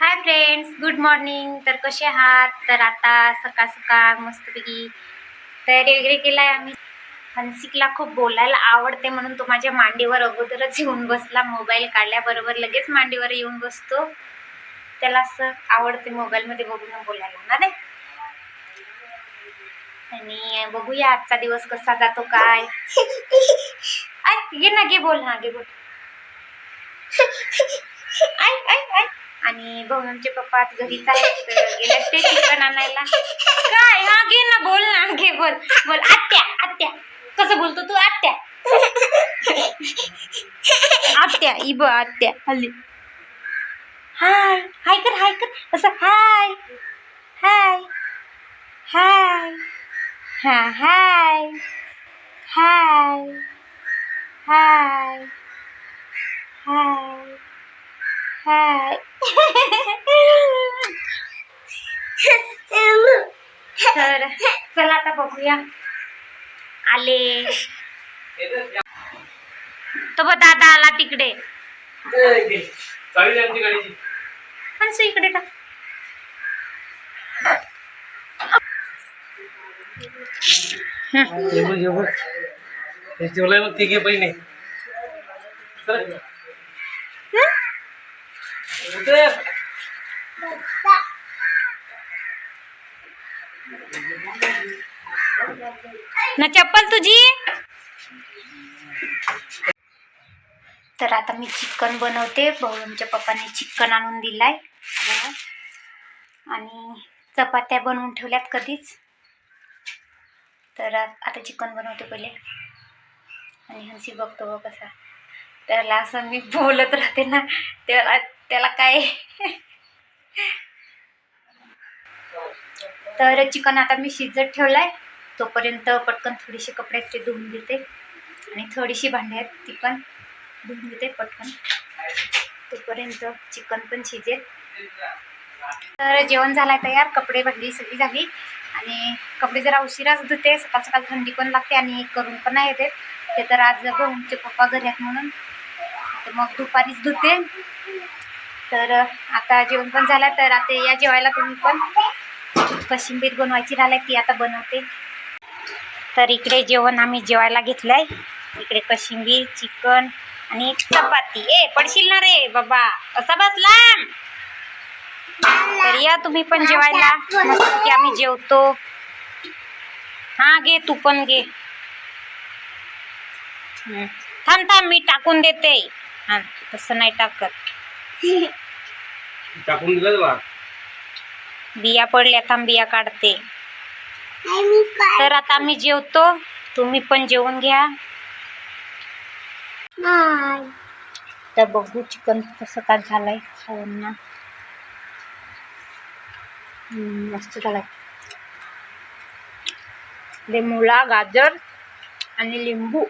Hi friends good morning तर कसे आहात? तर आता सकाळ सकाळ मस्तपैकी तयारी वगैरे केला आहे आम्ही. हंसिकला खूप बोलायला आवडते म्हणून तो माझ्या मांडीवर अगोदरच येऊन बसला. मोबाईल काढल्याबरोबर लगेच मांडीवर येऊन बसतो. त्याला असं आवडते मोबाईलमध्ये बघून बोलायला ना रे? आणि बघूया आजचा दिवस कसा जातो काय? घे ना घे बोल ना घे बोल. आणि भाऊंचे पप्पा आज घरीच आहेत गेले ते चिकन आणायला. काय? हा घे ना बोल ना घे बोल. बोल आत्या आत्या. कसं बोलतो तू? आत्या. आत्या इब आत्या. हल्ली. हाय हाय कर हाय कर. असं हाय. हाय. हाय. हा हाय. हाय. हाय. हाय. हाय तर चला आता बघूया. आले. तो बघ दादा आला तिकडे. हंसू इकडे टाक. हे बघ बघ हे ठेवलंय मग ते घे पहिले ना चप्पल तुझी? तर आता मी चिकन बनवते. आमच्या पप्पाने चिकन आणून दिलाय. आणि चपात्या बनवून ठेवल्यात कधीच. तर आता चिकन बनवते पहिले. आणि हंसी बघतो बघ कसा. त्याला असं मी बोलत राहते ना त्याला त्याला काय? तर चिकन आता मी शिजत ठेवलाय. तोपर्यंत पटकन थोडीशी कपडे ते धुवून घेते. आणि थोडीशी भांडी आहेत ती पण धुवून घेते पटकन. तोपर्यंत चिकन पण शिजेल. तर जेवण झालं आहे तयार. कपडे भांडी सगळी झाली. आणि कपडे जरा उशिराच धुते. सकाळ सकाळ थंडी पण लागते आणि करून पण नाही येते. ते तर आज भाऊंचे पप्पा घरी आहेत म्हणून. तर मग दुपारीच धुते. तर आता जेवण पण झालं तर आता या जेवायला तुम्ही पण कोशिंबीर बनवायची राहिली ती आता बनवते. तर इकडे जेवण आम्ही जेवायला घेतलंय. इकडे कोशिंबीर चिकन आणि चपाती. ए पडशील ना रे बाबा. कसा बसला तर या तुम्ही पण जेवायला. आम्ही जेवतो. हा घे तू पण घे. थांब थांब मी टाकून देते. हा तसं नाही टाकत. टाकून दिलं बा बिया पडल्या थांब बिया काढते. तर आता आम्ही जेवतो. तुम्ही पण जेवून घ्या. तर बघू चिकन कसं काय झालंय खाऊन. ना मस्त झालाय. लिंबूला गाजर आणि लिंबू.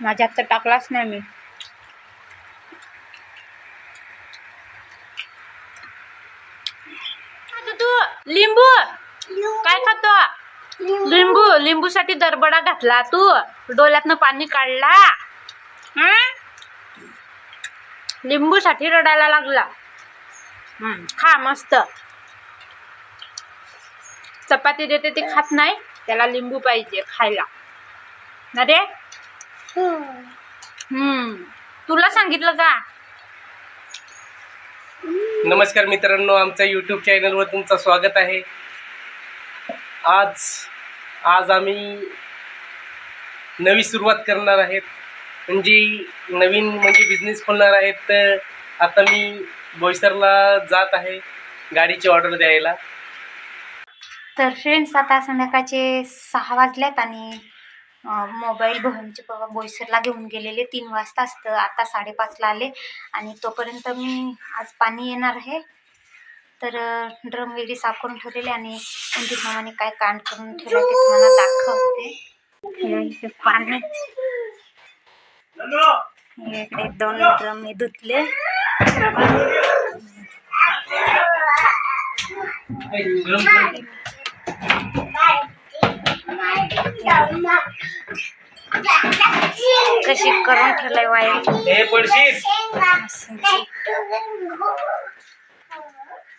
माझ्यात तर टाकलाच नाही मी तू लिंबू काय खातो लिंबू लिंबूसाठी दरबडा घातला तू. डोळ्यातनं पाणी काढला. हं? लिंबूसाठी रडायला लागला. हं, खा मस्त. चपाती देते ते खात नाही त्याला लिंबू पाहिजे खायला. ना रे? हम्म तुला सांगितलं का? नमस्कार मित्रांनो आमच्या यूट्यूब चॅनलवर तुमचं स्वागत आहे. आज आज आम्ही नवी सुरुवात करणार आहेत. म्हणजे नवीन म्हणजे बिझनेस खोलणार आहेत तर आता मी बोईसरला जात आहे गाडीची ऑर्डर द्यायला. तर फ्रेंड्स आता संध्याकाळचे सहा वाजल्यात आणि मोबाईल बहिणीचे पप्पा बोईसरला घेऊन गेलेले. तीन वाजता असतं आता साडेपाचला आले आणि तोपर्यंत मी आज पाणी येणार आहे. तर ड्रम वगैरे साफ करून ठेवलेले आणि अंकित मामाने काय कांड करून ठेवलं ते तुम्हाला दाखवते. पाणी. इकडे दोन ड्रम मी धुतले. कशी करून ठेवलंय वायर?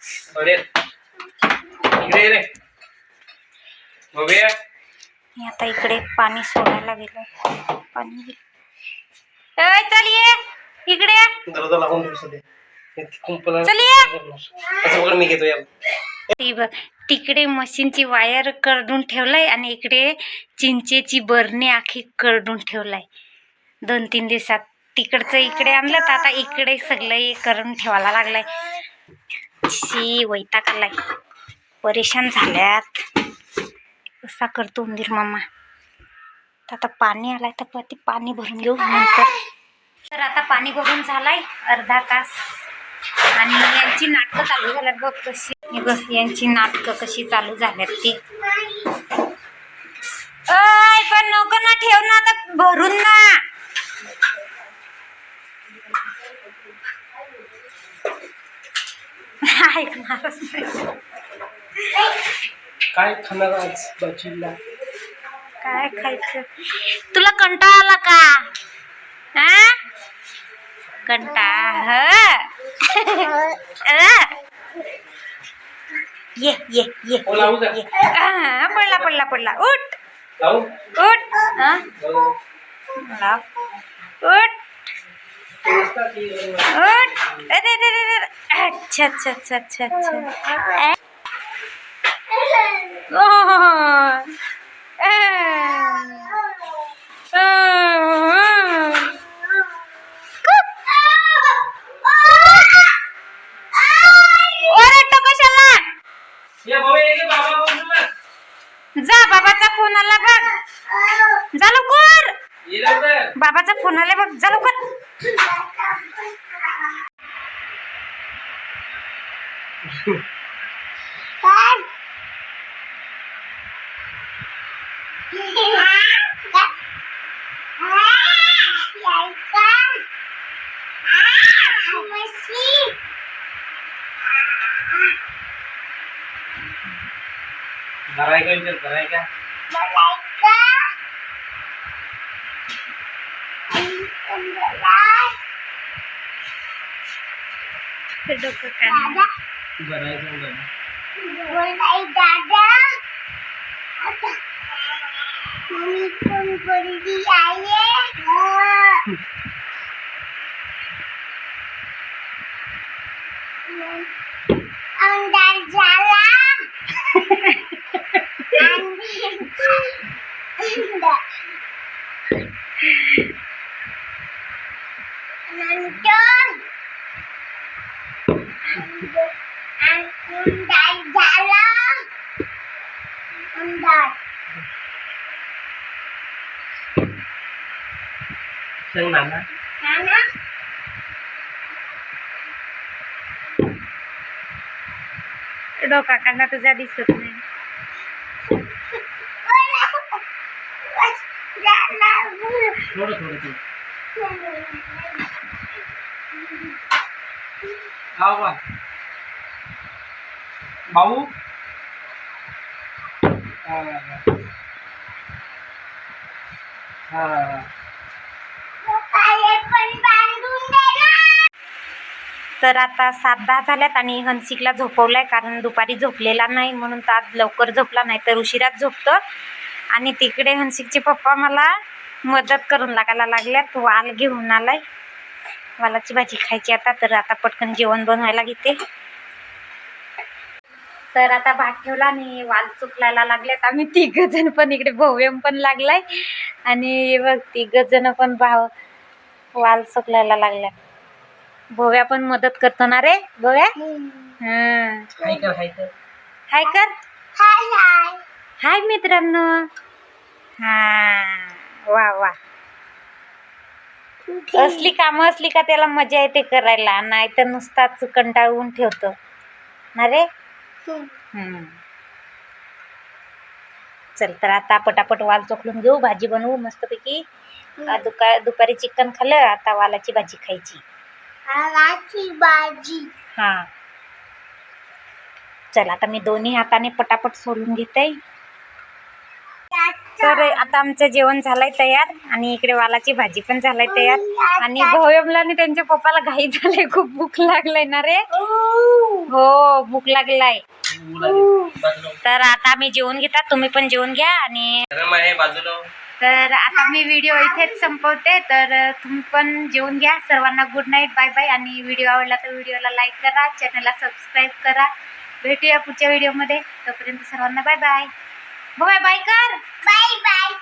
हे. पडेल इकडे रे. बघूया. मी आता इकडे पाणी सोडायला गेलो. पाणी. ए, चल ये. इकडे ये. दरवाजा लागून देऊ सध्या कुंपण चल ये. असं बघ मी घेतो याला. ती बघ तिकडे मशीनची वायर करडून ठेवलाय आणि इकडे चिंचेची बरणी आखी करडून ठेवलाय. दोन तीन दिवसात तिकडचं इकडे आणलं तर आता इकडे सगळं हे करून ठेवायला लागलाय. शी वैताग आलाय. परेशान झाल्यात. कसा करतो उंदीर मामा? तर आता पाणी आलाय तर ते पाणी भरून घेऊ नंतर. तर आता पाणी भरून झालाय अर्धा तास. आणि यांची नाटकं चालू झाल्यात बघ कशी. बघ यांची नाटकं कशी चालू झाल्यात ती. पण नको ना ठेव ना आता भरून ना. ऐकणारच नाही. काय खाणार आज भाजीला काय खायचं? तुला कंटाळा आला का? हा? कंटाळा ह? ये ये ये हो, लावू का? ये. हा, पडला पडला पडला. उठ. लावू? उठ. हा. लाव. उठ. मस्त की, उठ अरे अरे अरे अरे. अच्छा अच्छा अच्छा अच्छा अच्छा ओह. ओरडतो कशाला ये भाऊ, ये गे बाबा बोलतो ना. जा बाबाचा फोन आला बघ जा लवकर ये लवकर. बाबाचा फोन आला बघ जा लवकर घराय का विचार घराय का ते डोकं काढ. घराय का घराय. अंदर झाला नंतर सांग नाना नाना डोका काढला तुझा दिसत नाही थोडं थोडं थोडं खाऊ बा भाऊ हा, हा. हा. तर आता सात दहा झाल्यात आणि हंसिकला आहे कारण दुपारी झोपलेला नाही म्हणून तर आज लवकर झोपला नाही तर उशिराच झोपतो. आणि तिकडे हंसिकचे पप्पा मला मदत करून लागायला लागल्यात. वाल घेऊन आलाय. वालाची भाजी खायची आता तर आता पटकन जेवण बनवायला घेते. तर आता भात ठेवला आणि वाल चुकलायला लागल्यात आम्ही तिघ जण पण इकडे भव्यम पण लागलाय. आणि बघ तिघ जण पण भाव वाल चुकलायला लागल्यात. भोव्या पण मदत करतो ना रे भोव्या? हं. हाय कर हाय कर. हाय कर. हाय हाय. हाय मित्रांनो. हा. वा वा. असली कामं असली का त्याला मजा येते करायला नाही तर नुसताच कंटाळून ठेवतो. ना रे? हम्म. चल तर आता पटापट वाल चोखलून घेऊ भाजी बनवू मस्तपैकी. आ, दुका दुपारी चिकन खाल्लं आता वालाची भाजी खायची. आलाची भाजी. हा. चला आता मी दोन्ही हाताने पटापट सोलून घेते. तर आता आमचं जेवण झालंय तयार आणि इकडे वालाची भाजी पण झालाय तयार. आणि भोयमला आणि त्यांच्या पप्पाला घाई झाले खूप भूक लागलाय ना रे. हो भूक लागलाय. तर आता आम्ही जेवण घेतात तुम्ही पण जेवण घ्या आणि तर आता मी व्हिडिओ इथेच संपवते तर तुम्ही पण जेवून घ्या. सर्वांना गुड नाईट बाय बाय आणि व्हिडिओ आवडला तर व्हिडिओला लाईक करा चॅनलला सबस्क्राईब करा. भेटूया पुढच्या व्हिडिओमध्ये. तोपर्यंत सर्वांना बाय बाय बाय बाय कर. Bye bye.